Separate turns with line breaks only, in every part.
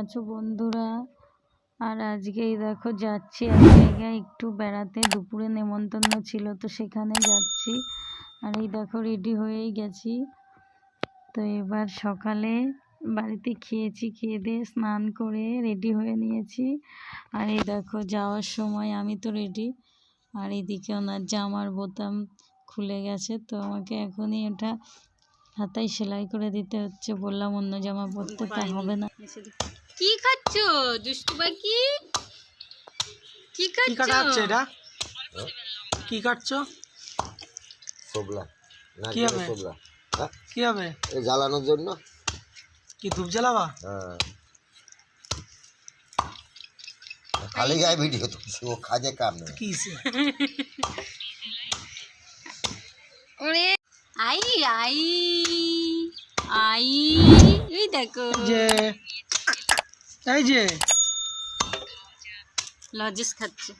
আছো বন্ধুরা? আর আজকেই দেখো যাচ্ছি এক জায়গায়, একটু বেড়াতে। দুপুরে নেমন্তন্ন ছিল তো সেখানে যাচ্ছি। আর এই দেখো রেডি হয়েই গেছি। তো এবার সকালে বাড়িতে খেয়েছি, খেয়ে দিয়ে স্নান করে রেডি হয়ে নিয়েছি। আর এই দেখো যাওয়ার সময় আমি তো রেডি। আর এদিকে ওনার জামার বোতাম খুলে গেছে, তো আমাকে এখনই ওটা হাতায় সেলাই করে দিতে হচ্ছে বললাম অন্য জামা পরতে তা হবে না। কি খাচ্ছ? দুষ্টু পাখি? কি
কি কাটা এটা? কি কাটছো?
সবলা না
কি হবে?
সবলা হ্যাঁ?
কি হবে?
এই জ্বালানোর জন্য।
কি ধূপ জ্বালাবা?
হ্যাঁ। খালি গায়ে ভিডিও তুলছি ও কাজে কাম নেই।
কি
দেখো।
যে এই যে।
লজেস খাচ্ছে।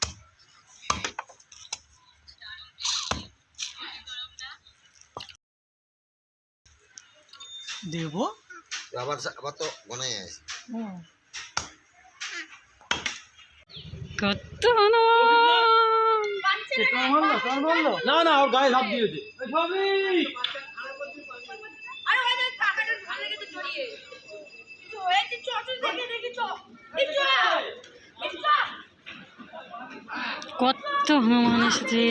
দেবো।
আবার আবার তো আছে।
কত
না না দিয়েছে
কত হনুমান এসেছে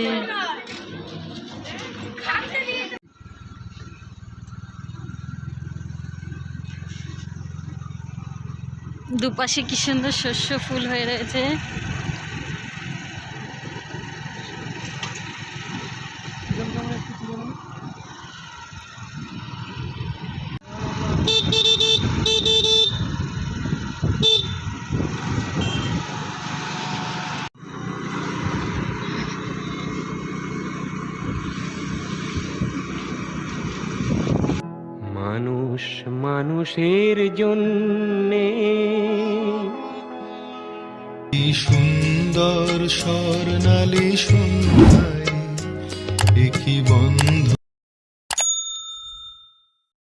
দুপাশে কি সুন্দর শস্য ফুল হয়ে রয়েছে।
মানুষ মানুষের জন্য।
সুন্দর স্বর্ণালী সুন্দর